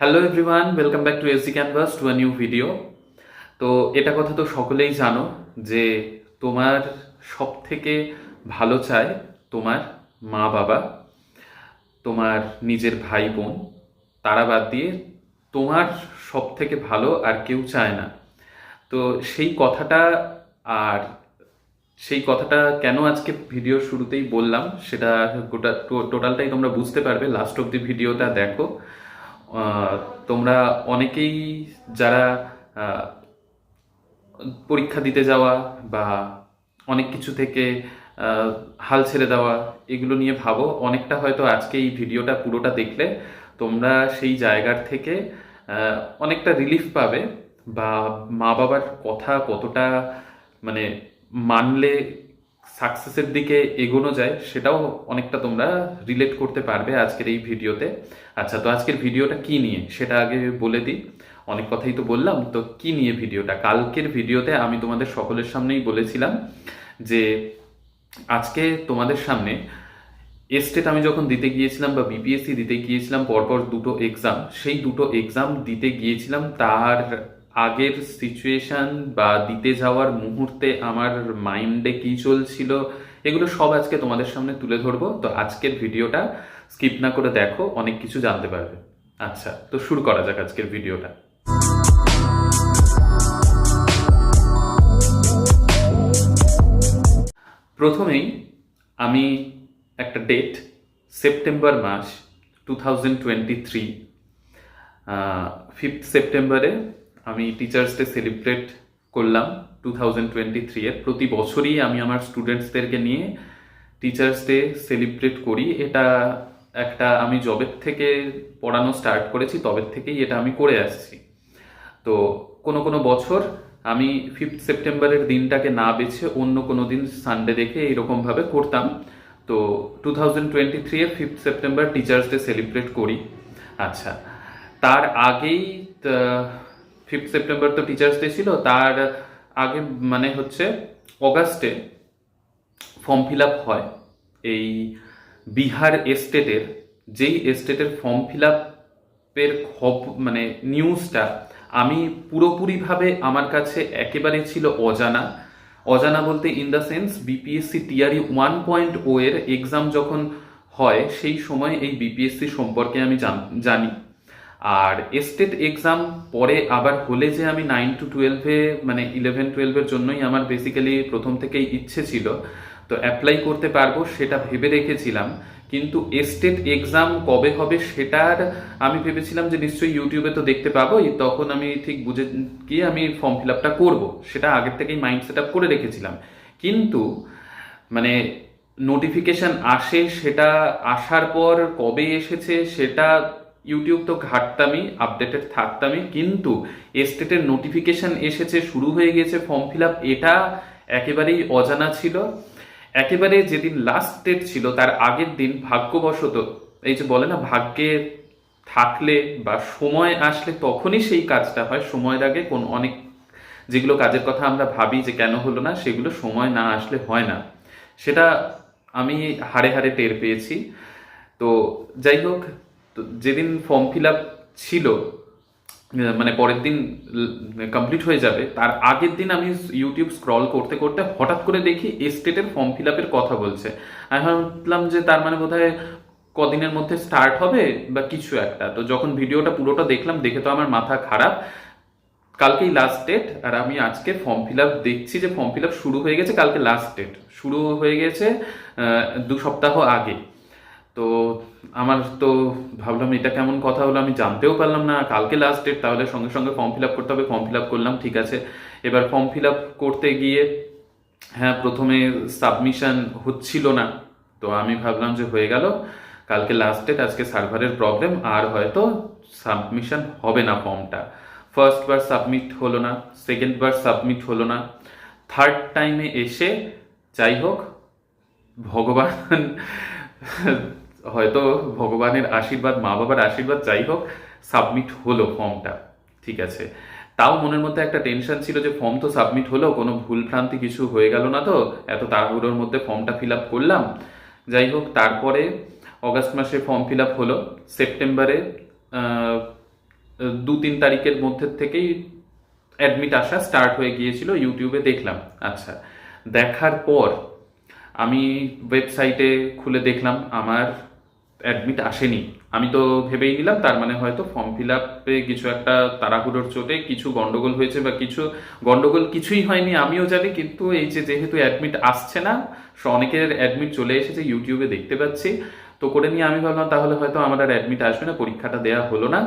Hello everyone welcome back to AC canvas to a new video তো এটা কথা তো সকলেই জানো যে তোমার সব থেকে ভালো চায় তোমার মা বাবা, তোমার নিজের ভাই বোন, তারা বাদ দিয়ে তোমার সব থেকে ভালো আর কেউ চায় না। তো সেই কথাটা আর সেই কথাটা কেন আজকে ভিডিও শুরুতেই বললাম, সেটা গোটা টোটালটাই তোমরা বুঝতে পারবে। লাস্ট অব দি ভিডিওটা দেখো। তোমরা অনেকেই যারা পরীক্ষা দিতে যাওয়া বা অনেক কিছু থেকে হাল ছেড়ে দেওয়া, এগুলো নিয়ে ভাবো। অনেকটা হয়তো আজকে এই ভিডিওটা পুরোটা দেখলে তোমরা সেই জায়গার থেকে অনেকটা রিলিফ পাবে বা মা বাবার কথা কতটা মানে মানলে সাকসেসের দিকে এগোনো যায়, সেটাও অনেকটা তোমরা রিলেট করতে পারবে আজকের এই ভিডিওতে। আচ্ছা তো আজকের ভিডিওটা কি নিয়ে? সেটা আগে বলে দিই। অনেক কথাই তো বললাম, তো কি নিয়ে ভিডিওটা? কালকের ভিডিওতে আমি তোমাদের সকলের সামনেই বলেছিলাম যে আজকে তোমাদের সামনে এস্টেট আমি যখন দিতে গিয়েছিলাম বা বিপিএসসি দিতে গিয়েছিলাম, পরপর দুটো এক্সাম সেই দুটো এক্সাম দিতে গিয়েছিলাম, তার আগের সিচুয়েশন বা দিতে যাওয়ার মুহূর্তে আমার মাইন্ডে কি চলছিল, এগুলো সব আজকে তোমাদের সামনে তুলে ধরবো। তো আজকের ভিডিওটা স্কিপ না করে দেখো, অনেক কিছু জানতে পারবে। আচ্ছা তো শুরু করা যাক আজকের ভিডিওটা প্রথমেই আমি একটা ডেট সেপ্টেম্বর মাস two thousand twenty three fifth সেপ্টেম্বরে আমি টিচার্স ডে সেলিব্রেট করলাম টু থাউজেন্ড টোয়েন্টি থ্রি এর। প্রতি বছরই আমি আমার স্টুডেন্টসদেরকে নিয়ে টিচার্স ডে সেলিব্রেট করি। এটা একটা আমি জবের থেকে পড়ানো স্টার্ট করেছি, তবের থেকেই এটা আমি করে আসছি। তো কোনো কোনো বছর আমি ফিফথ সেপ্টেম্বরের দিনটাকে না বেছে অন্য কোনো দিন সানডে দেখে এইরকমভাবে করতাম। তো টু থাউজেন্ড টোয়েন্টি থ্রি এর fifth September teachers day celebrate করি। আচ্ছা তার আগেই ফিফথ সেপ্টেম্বর তো টিচার্স ডে ছিল, তার আগে মানে হচ্ছে অগাস্টে ফর্ম ফিল আপ হয়। এই বিহার এস্টেটের যেই এস্টেটের ফর্ম ফিল আপের খব মানে নিউজটা আমি পুরোপুরিভাবে আমার কাছে একেবারে ছিল অজানা। অজানা বলতে in the sense BPSC TRE one point o এর এক্সাম যখন হয়, সেই সময় এই বিপিএসসি সম্পর্কে আমি জান- জানি। আর এস্টেট এক্সাম পরে আবার হলে যে আমি নাইন টু টুয়েলভে মানে ইলেভেন টুয়েলভের জন্যই আমার বেসিক্যালি প্রথম থেকেই ইচ্ছে ছিল। তো অ্যাপ্লাই করতে পারব সেটা ভেবে রেখেছিলাম। কিন্তু এস্টেট এক্সাম কবে হবে সেটার আমি ভেবেছিলাম যে নিশ্চয়ই ইউটিউবে তো দেখতে পাবোই। তখন আমি ঠিক বুঝে গিয়ে আমি ফর্ম ফিল আপটা করব। সেটা আগের থেকেই মাইন্ড সেট আপ করে রেখেছিলাম। কিন্তু মানে নোটিফিকেশন আসে সেটা আসার পর কবে এসেছে সেটা ইউটিউব তো ঘাটতামই আপডেটেড থাকতামই, কিন্তু এস্টেটের নোটিফিকেশন এসেছে, শুরু হয়ে গেছে ফর্ম ফিল আপ এটা একেবারেই অজানা ছিল। একেবারে যেদিন লাস্ট ডেট ছিল, তার আগের দিন ভাগ্যবশত, এই যে বলে না, ভাগ্যে থাকলে বা সময় আসলে তখনই সেই কাজটা হয়, সময়ের আগে কোন অনেক যেগুলো কাজের কথা আমরা ভাবি যে কেন হলো না, সেগুলো সময় না আসলে হয় না। সেটা আমি হাড়ে হাড়ে টের পেয়েছি। তো যাই হোক তো যেদিন ফর্ম ফিল আপ ছিল মানে পরের দিন কমপ্লিট হয়ে যাবে, তার আগের দিন আমি ইউটিউব স্ক্রল করতে করতে হঠাৎ করে দেখি এস্টেটের ফর্ম ফিল আপের কথা বলছে। আমি ভাবলাম যে তার মানে বোধহয় কদিনের মধ্যে স্টার্ট হবে বা কিছু একটা। তো যখন ভিডিওটা পুরোটা দেখলাম, দেখে তো আমার মাথা খারাপ। কালকেই লাস্ট ডেট আর আমি আজকে ফর্ম ফিল আপ দেখছি যে ফর্ম ফিল আপ শুরু হয়ে গেছে কালকে লাস্ট ডেট শুরু হয়ে গেছে দু সপ্তাহ আগে। তো আমার তো ভাবলাম এটা কেমন কথা হলো আমি জানতেও পারলাম না। কালকে লাস্ট ডেট তাহলে সঙ্গে সঙ্গে ফর্ম ফিল আপ করতে হবে। ফর্ম ফিল আপ করলাম, ঠিক আছে। এবার ফর্ম ফিল আপ করতে গিয়ে হ্যাঁ প্রথমে সাবমিশন হচ্ছিল না। তো আমি ভাবলাম যে হয়ে গেল। কালকে লাস্ট ডেট আজকে সার্ভারের প্রবলেম আর হয়তো সাবমিশন হবে না ফর্মটা ফার্স্ট বার সাবমিট হলো না সেকেন্ড বার সাবমিট হলো না। থার্ড টাইমে এসে, যাই হোক, ভগবান হয়তো ভগবানের আশীর্বাদ মা বাবার আশীর্বাদ যাই হোক সাবমিট হলো ফর্মটা ঠিক আছে? তাও মনের মধ্যে একটা টেনশন ছিল যে ফর্ম তো সাবমিট হলো, কোনো ভুল ভ্রান্তি কিছু হয়ে গেল না তো, এত তাড়াহুড়োর মধ্যে ফর্মটা ফিল আপ করলাম। যাই হোক, তারপরে অগাস্ট মাসে ফর্ম ফিল আপ হলো সেপ্টেম্বরে দু তিন তারিখের মধ্যে থেকেই অ্যাডমিট আসা স্টার্ট হয়ে গিয়েছিল ইউটিউবে দেখলাম। আচ্ছা দেখার পর আমি ওয়েবসাইটে খুলে দেখলাম, আমার অ্যাডমিট আসেনি। আমি তো ভেবেই নিলাম, তার মানে হয়তো ফর্ম ফিল আপে কিছু একটা তাড়াহুড়োর চোটে কিছু গন্ডগোল হয়েছে বা কিছু গন্ডগোল কিছুই হয়নি, আমিও জানি, কিন্তু এই যে যেহেতু অ্যাডমিট আসছে না, অনেকের অ্যাডমিট চলে এসেছে ইউটিউবে দেখতে পাচ্ছি। তো করে নিয়ে আমি ভাবলাম তাহলে হয়তো আমার আর অ্যাডমিট আসবে না, পরীক্ষাটা দেওয়া হলো না।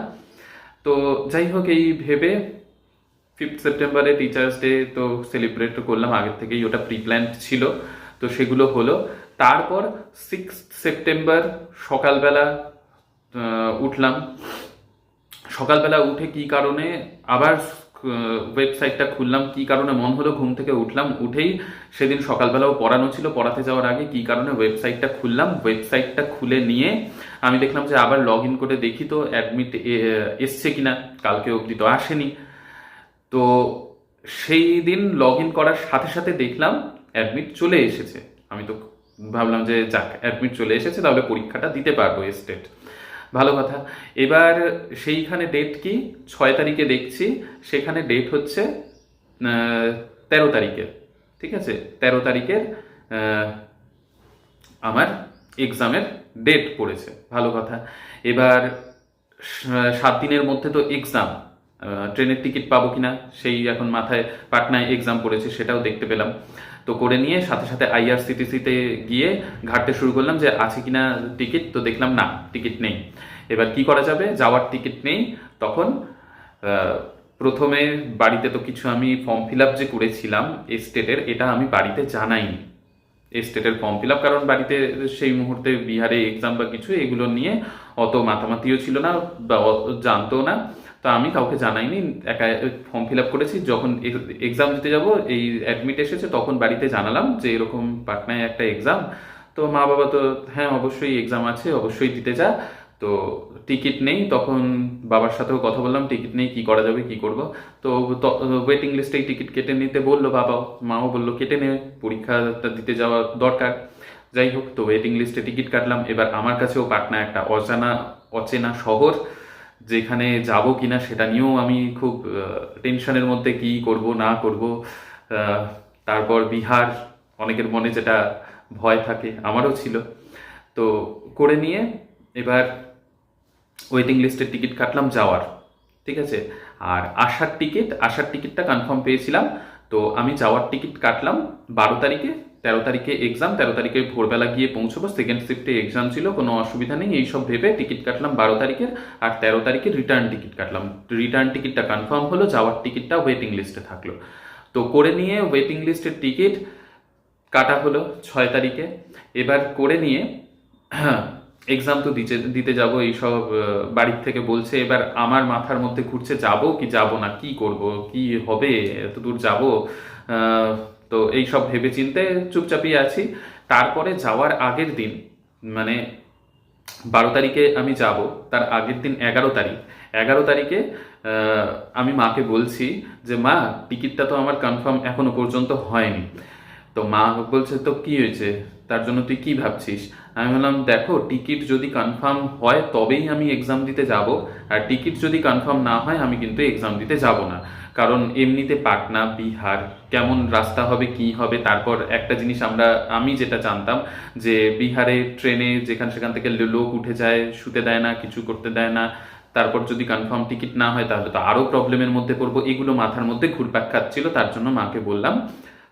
তো যাই হোক, এই ভেবে ফিফথ সেপ্টেম্বরে টিচার্স ডে তো সেলিব্রেট করলাম, আগের থেকেই ওটা প্রি প্ল্যান ছিল, তো সেগুলো হলো। তারপর সিক্স সেপ্টেম্বর সকালবেলা উঠলাম। সকালবেলা উঠে কি কারণে আবার ওয়েবসাইটটা খুললাম, কি কারণে মন হলো ঘুম থেকে উঠলাম, উঠেই সেদিন সকালবেলাও পড়ানো ছিল, পড়াতে যাওয়ার আগে কি কারণে ওয়েবসাইটটা খুললাম ওয়েবসাইটটা খুলে নিয়ে আমি দেখলাম যে আবার লগ ইন করে দেখি তো অ্যাডমিট এসছে কিনা, কালকে অবধি তো আসেনি। তো সেই দিন লগ ইন করার সাথে সাথে দেখলাম অ্যাডমিট চলে এসেছে। আমি তো ভাবলাম যে যাক অ্যাডমিট চলে এসেছে, তাহলে পরীক্ষাটা দিতে পারব স্টেট ভালো কথা। এবার সেইখানে ডেট কি? ছয় তারিখে দেখছি, সেখানে ডেট হচ্ছে তেরো তারিখের ঠিক আছে? তেরো তারিখের আমার এক্সামের ডেট পড়েছে। ভালো কথা। এবার সাত দিনের মধ্যে তো এক্সাম ট্রেনের টিকিট পাবো কিনা, সেই এখন মাথায় পাটনায় এক্সাম পড়েছে, সেটাও দেখতে পেলাম। তো করে নিয়ে সাথে সাথে আইআরসিটিসিতে গিয়ে ঘাটতে শুরু করলাম যে আছে কিনা টিকিট, তো দেখলাম না, টিকিট নেই। এবার কি করা যাবে? যাওয়ার টিকিট নেই। তখন প্রথমে বাড়িতে তো কিছু আমি ফর্ম ফিল আপ যে করেছিলাম স্টেটের এটা আমি বাড়িতে জানাইনি। স্টেটের ফর্ম ফিল আপ কারণ বাড়িতে সেই মুহূর্তে বিহারে এক্সাম বা কিছু, এগুলো নিয়ে অত মাথামাতিও ছিল না বা জানতো না। তো আমি কাউকে জানাইনি, একা ফর্ম ফিল আপ করেছি। যখন এক্সাম দিতে যাব, এই অ্যাডমিট এসেছে, তখন বাড়িতে জানালাম যে এরকম পাটনায় একটা এক্সাম তো মা বাবা তো হ্যাঁ অবশ্যই এক্সাম আছে, অবশ্যই দিতে যা। তো টিকিট নেই, তখন বাবার সাথেও কথা বললাম টিকিট নেই, কি করা যাবে, কি করব? তো ওয়েটিং লিস্টেই টিকিট কেটে নিতে বলল বাবা। মাও বলল, কেটে নে, পরীক্ষাটা দিতে যাওয়া দরকার। যাই হোক, তো ওয়েটিং লিস্টে টিকিট কাটলাম। এবার আমার কাছেও পাটনা একটা অজানা, অচেনা শহর। যেখানে যাব কিনা সেটা নিয়েও আমি খুব টেনশনের মধ্যে কি করব, না করব। তারপর বিহার, অনেকের মনে যেটা ভয় থাকে, আমারও ছিল। তো করে নিয়ে এবার ওয়েটিং লিস্টের টিকিট কাটলাম যাওয়ার, ঠিক আছে? আর আসার টিকিট আসার টিকিটটা কনফার্ম পেয়েছিলাম। তো আমি যাওয়ার টিকিট কাটলাম বারো তারিখে। তেরো তারিখে এক্সাম তেরো তারিখে ভোরবেলা গিয়ে পৌঁছবো। সেকেন্ড শিফটে এক্সাম ছিল, কোনো অসুবিধা নেই এইসব ভেবে টিকিট কাটলাম বারো তারিখের। আর তেরো তারিখে রিটার্ন টিকিট কাটলাম। রিটার্ন টিকিটটা কনফার্ম হলো, যাওয়ার টিকিটটা ওয়েটিং লিস্টে থাকল। তো করে নিয়ে ওয়েটিং লিস্টের টিকিট কাটা হলো ছয় তারিখে। এবার করে নিয়ে এক্সাম তো দিতে দিতে যাব এইসব বাড়ির থেকে বলছে, এবার আমার মাথার মধ্যে ঘুরছে, যাব কি যাব না, কি করব, কি হবে এত দূর যাব আহ, এই সব ভেবে চিনতে চুপচাপই আছি। তারপরে যাওয়ার আগের দিন মানে বারো তারিখে আমি যাব তার আগের দিন এগারো তারিখ। এগারো তারিখে আমি মাকে বলছি যে মা টিকিটটা তো আমার কনফার্ম এখনও পর্যন্ত হয়নি। তো মা বলছে তো কি হয়েছে? তার জন্য তুই কি ভাবছিস? আমি বললাম, দেখো, টিকিট যদি কনফার্ম হয়, তবেই আমি এক্সাম দিতে যাব। আর টিকিট যদি কনফার্ম না হয়, আমি কিন্তু এক্সাম দিতে যাব না। কারণ এমনিতে পাটনা, বিহার, কেমন রাস্তা হবে, কি হবে, তারপর একটা জিনিস আমরা, আমি যেটা জানতাম যে বিহারে ট্রেনে যেখান সেখান থেকে লোক উঠে যায়, শুতে দেয় না, কিছু করতে দেয় না। তারপর যদি কনফার্ম টিকিট না হয়, তাহলে তো আরও প্রবলেমের মধ্যে পড়ব। এগুলো মাথার মধ্যে ঘুরপাক খাচ্ছিল। তার জন্য মাকে বললাম,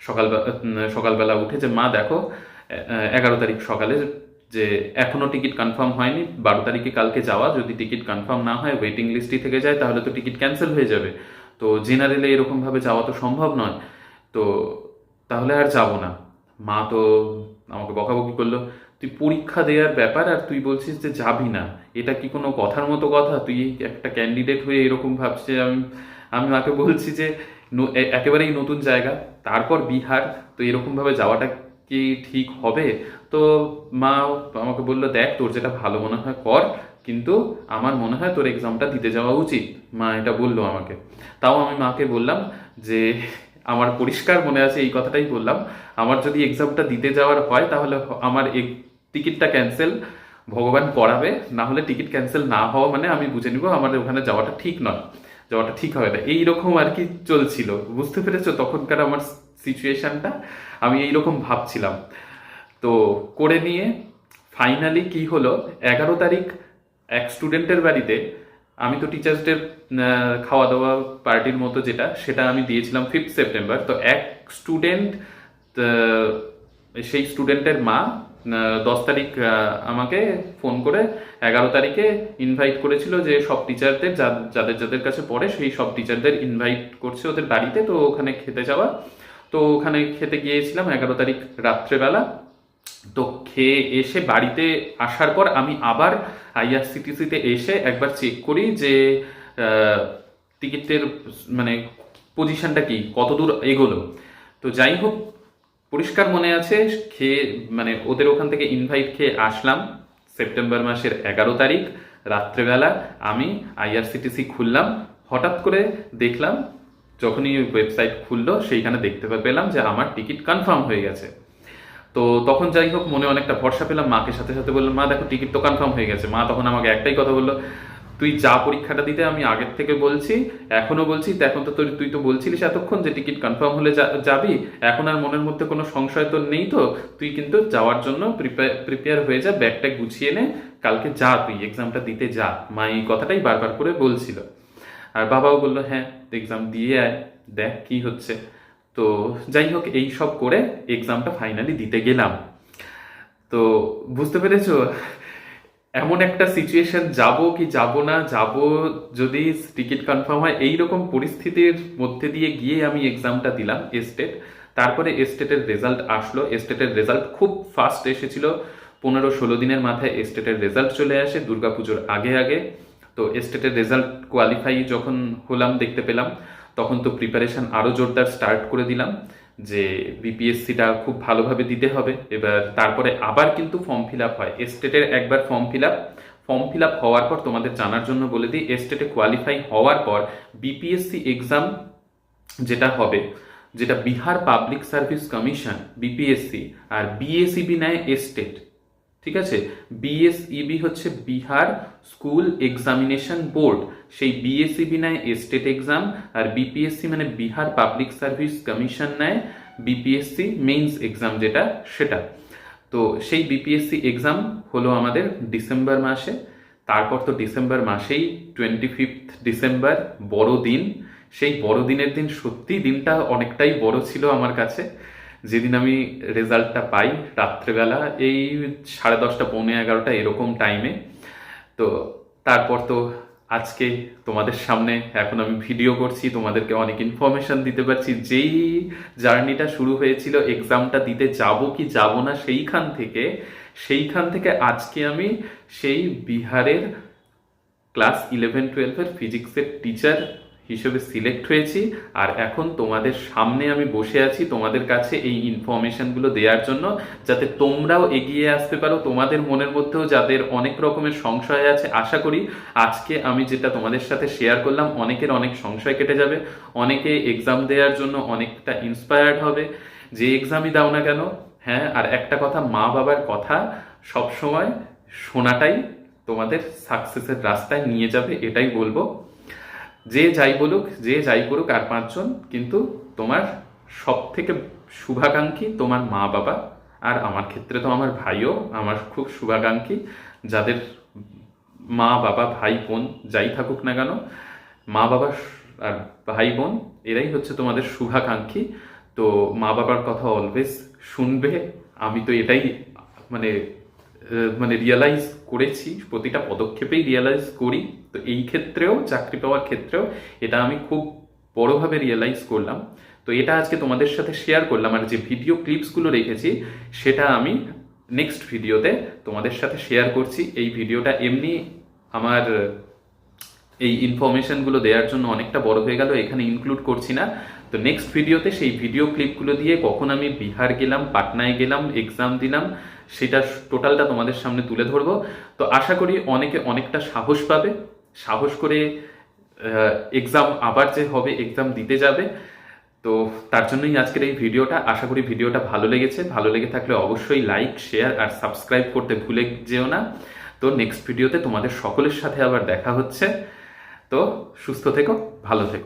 সকালবেলা সকালবেলা উঠে যে, মা, দেখো এগারো তারিখ সকালে যে এখনও টিকিট কনফার্ম হয়নি, বারো তারিখে কালকে যাওয়া, যদি টিকিট কনফার্ম না হয় ওয়েটিং লিস্টই থেকে যায়, তাহলে তো টিকিট ক্যান্সেল হয়ে যাবে। তো জেনারেলে এরকমভাবে যাওয়া তো সম্ভব নয়। তো তাহলে আর যাব না। মা তো আমাকে বকাবকি করল, তুই পরীক্ষা দেওয়ার ব্যাপার আর তুই বলছিস যে যাবি না। এটা কি কোনো কথার মতো কথা? তুই একটা ক্যান্ডিডেট হয়ে এরকম ভাবছিস আমি আমি মাকে বলছি যে একেবারেই নতুন জায়গা, তারপর বিহার। তো এরকমভাবে যাওয়াটা কি ঠিক হবে? তো মা আমাকে বলল, দেখ, তোর যেটা ভালো মনে হয় কর, কিন্তু আমার মনে হয় তোর এক্সামটা দিতে যাওয়া উচিত। মা এটা বলল আমাকে। তাও আমি মাকে বললাম যে, আমার পরিষ্কার মনে আছে এই কথাটাই বললাম। আমার যদি এক্সামটা দিতে যাওয়ার হয়, তাহলে আমার টিকিটটা ক্যান্সেল ভগবান করাবে। না হলে টিকিট ক্যান্সেল না হওয়া মানে আমি বুঝে নিব আমাদের ওখানে যাওয়াটা ঠিক নয়। যাওয়াটা ঠিক হবে না। এইরকম আর কি চলছিল। বুঝতে পেরেছ? তখনকার আমার সিচুয়েশনটা আমি এইরকম ভাবছিলাম। তো করে নিয়ে ফাইনালি কি হলো, এগারো তারিখ এক স্টুডেন্টের বাড়িতে আমি তো টিচার্স ডে খাওয়া দাওয়া পার্টির মতো যেটা, সেটা আমি দিয়েছিলাম ফিফথ সেপ্টেম্বর তো এক স্টুডেন্ট সেই স্টুডেন্টের মা দশ তারিখ আমাকে ফোন করে এগারো তারিখে ইনভাইট করেছিল যে সব টিচারদের যাদের যাদের কাছে পড়ে, সেই সব টিচারদের ইনভাইট করছে ওদের বাড়িতে। তো ওখানে খেতে যাওয়া তো ওখানে খেতে গিয়েছিলাম এগারো তারিখ রাত্রেবেলা। তো খেয়ে এসে বাড়িতে আসার পর আমি আবার আইআরসিটিসিতে এসে একবার চেক করি যে টিকিটের মানে পজিশনটা কি, কতদূর এগোলো। তো যাই হোক, পরিষ্কার মনে আছে, খেয়ে মানে ওদের ওখান থেকে ইনভাইট খেয়ে আসলাম। সেপ্টেম্বর মাসের এগারো তারিখ, রাত্রেবেলা আমি আইআরসিটিসি খুললাম। হঠাৎ করে দেখলাম যখনই ওয়েবসাইট খুললো, সেইখানে দেখতে পেলাম যে আমার টিকিট কনফার্ম হয়ে গেছে। তো তখন যাই হোক, মনে অনেকটা ভরসা পেলাম মাকে, সাথে সাথে বললাম, মা, দেখো টিকিট তো কনফার্ম হয়ে গেছে। মা তখন আমাকে একটাই কথা বলল, তুই যা পরীক্ষাটা দিতে, আমি আগের থেকে বলছি, এখনও বলছি এখন তো তোর, তুই তো বলছিলিস এতক্ষণ যে টিকিট কনফার্ম হলে যাবি, এখন আর মনের মধ্যে কোনো সংশয় তোর নেই তো, তুই কিন্তু যাওয়ার জন্য প্রিপেয়ার হয়ে যা ব্যাগটা গুছিয়ে নে, কালকে যা তুই এক্সামটা দিতে যা। মা এই কথাটাই বারবার করে বলছিল। আর বাবাও বলল হ্যাঁ এক্সাম দিয়ে আয়, দেখ কি হচ্ছে। তো যাই হোক, এই সব করে এক্সামটা ফাইনালি দিতে গেলাম। তো বুঝতে পেরেছ? এমন একটা সিচুয়েশন যাব কি যাব না, যাব যদি টিকিট কনফার্ম হয় এই রকম পরিস্থিতির মধ্যে দিয়ে গিয়ে আমি এক্সামটা দিলাম এস্টেট তারপরে এস্টেটের রেজাল্ট আসলো। এস্টেটের রেজাল্ট খুব ফাস্ট এসেছিল। পনেরো ষোলো দিনের মাথায় এস্টেটের রেজাল্ট চলে আসে, দুর্গাপুজোর আগে আগে। তো এস্টেটের রেজাল্ট কোয়ালিফাই যখন হলাম, দেখতে পেলাম, তখন তো প্রিপারেশন আরও জোরদার স্টার্ট করে দিলাম যে বিপিএসসিটা খুব ভালোভাবে দিতে হবে। এবার তারপরে আবার কিন্তু ফর্ম ফিল আপ হয়। এস্টেটের একবার form fill up form fill up হওয়ার পর তোমাদের জানার জন্য বলে দিই এস্টেটে কোয়ালিফাই হওয়ার পর বিপিএসসি এক্সাম যেটা হবে, যেটা Bihar public service commission BPSC আর বিএসইবি নেয় এস্টেট ঠিক আছে? বিএসইবি হচ্ছে বিহার স্কুল এক্সামিনেশন বোর্ড, সেই বিএসইবি নেয়, স্টেট এক্সাম, আর বিপিএসসি মানে বিহার পাবলিক সার্ভিস কমিশন নেয় বিপিএসসি মেইনস এক্সাম যেটা, সেটা। তো সেই বিপিএসসি এক্সাম হলো আমাদের ডিসেম্বর মাসে। তারপর তো ডিসেম্বর মাসেই টোয়েন্টি ফিফথ ডিসেম্বর, বড় দিন। সেই বড়দিনের দিন সত্যি দিনটা অনেকটাই বড় ছিল আমার কাছে। যেদিন আমি রেজাল্টটা পাই, রাত্রেবেলা এই সাড়ে দশটা, পৌনে এগারোটা এরকম টাইমে তো তারপর তো আজকে তোমাদের সামনে এখন আমি ভিডিও করছি, তোমাদেরকে অনেক ইনফরমেশন দিতে পারছি। যেই জার্নিটা শুরু হয়েছিল এক্সামটা দিতে যাব কি যাব না সেইখান থেকে সেইখান থেকে আজকে আমি সেই বিহারের ক্লাস ইলেভেন টুয়েলভের ফিজিক্সের টিচার হিসেবে সিলেক্ট হয়েছি আর এখন তোমাদের সামনে আমি বসে আছি তোমাদের কাছে এই ইনফরমেশনগুলো দেওয়ার জন্য যাতে তোমরাও এগিয়ে আসতে পারো, তোমাদের মনের মধ্যেও যাদের অনেক রকমের সংশয় আছে, আশা করি আজকে আমি যেটা তোমাদের সাথে শেয়ার করলাম, অনেকের অনেক সংশয় কেটে যাবে, অনেকে এক্সাম দেওয়ার জন্য অনেকটা ইন্সপায়ার্ড হবে। যে এক্সামই দাও না কেন হ্যাঁ আর একটা কথা, মা বাবার কথা সবসময় শোনাটাই তোমাদের সাকসেসের রাস্তায় নিয়ে যাবে, এটাই বলব। যে যাই বলুক, যে যাই করুক আর পাঁচজন, কিন্তু তোমার সব থেকে শুভাকাঙ্ক্ষী তোমার মা বাবা আর আমার ক্ষেত্রে তো আমার ভাইও, আমার খুব শুভাকাঙ্ক্ষী। যাদের মা বাবা, ভাই, বোন যাই থাকুক না কেন, মা বাবা আর ভাই, বোন, এরাই হচ্ছে তোমাদের শুভাকাঙ্ক্ষী। তো মা বাবার কথা অলওয়েজ শুনবে। আমি তো এটাই মানে মানে রিয়েলাইজ করেছি, প্রতিটা পদক্ষেপেই রিয়েলাইজ করি। তো এই ক্ষেত্রেও, চাকরি পাওয়ার ক্ষেত্রেও এটা আমি খুব বড়োভাবে রিয়েলাইজ করলাম। তো এটা আজকে তোমাদের সাথে শেয়ার করলাম আর যে ভিডিও ক্লিপসগুলো রেখেছি, সেটা আমি নেক্সট ভিডিওতে তোমাদের সাথে শেয়ার করছি। এই ভিডিওটা এমনি আমার, এই ইনফরমেশনগুলো দেওয়ার জন্য অনেকটা বড় হয়ে গেল, এখানে ইনক্লুড করছি না। তো নেক্সট ভিডিওতে সেই ভিডিও ক্লিপগুলো দিয়ে কখন আমি বিহার গেলাম, পাটনায় গেলাম এক্সাম দিলাম, সেটা টোটালটা তোমাদের সামনে তুলে ধরবো। তো আশা করি অনেকে অনেকটা সাহস পাবে। সাহস করে এক্সাম আবার যে হবে এক্সাম দিতে যাবে। তো তার জন্যই আজকের এই ভিডিওটা আশা করি ভিডিওটা ভালো লেগেছে। ভালো লেগে থাকলে অবশ্যই লাইক শেয়ার আর সাবস্ক্রাইব করতে ভুলে যেও না। তো নেক্সট ভিডিওতে তোমাদের সকলের সাথে আবার দেখা হচ্ছে। তো সুস্থ থেকো, ভালো থেকো।